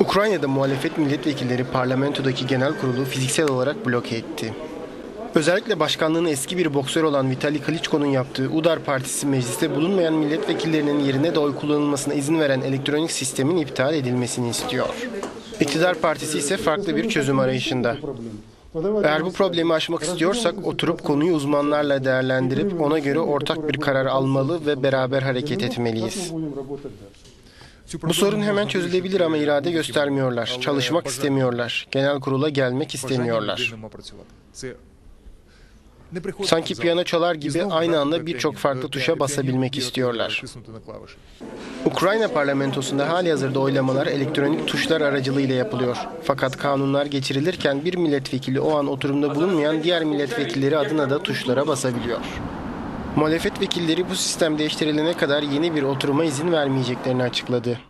Ukrayna'da muhalefet milletvekilleri parlamentodaki genel kurulu fiziksel olarak bloke etti. Özellikle başkanlığını eski bir boksör olan Vitali Klitschko'nun yaptığı Udar Partisi mecliste bulunmayan milletvekillerinin yerine de oy kullanılmasına izin veren elektronik sistemin iptal edilmesini istiyor. İktidar Partisi ise farklı bir çözüm arayışında. Eğer bu problemi aşmak istiyorsak oturup konuyu uzmanlarla değerlendirip ona göre ortak bir karar almalı ve beraber hareket etmeliyiz. Bu sorun hemen çözülebilir ama irade göstermiyorlar. Çalışmak istemiyorlar. Genel kurula gelmek istemiyorlar. Sanki piyano çalar gibi aynı anda birçok farklı tuşa basabilmek istiyorlar. Ukrayna parlamentosunda hali hazırda oylamalar elektronik tuşlar aracılığıyla yapılıyor. Fakat kanunlar geçirilirken bir milletvekili o an oturumda bulunmayan diğer milletvekilleri adına da tuşlara basabiliyor. Muhalefet vekilleri bu sistem değiştirilene kadar yeni bir oturuma izin vermeyeceklerini açıkladı.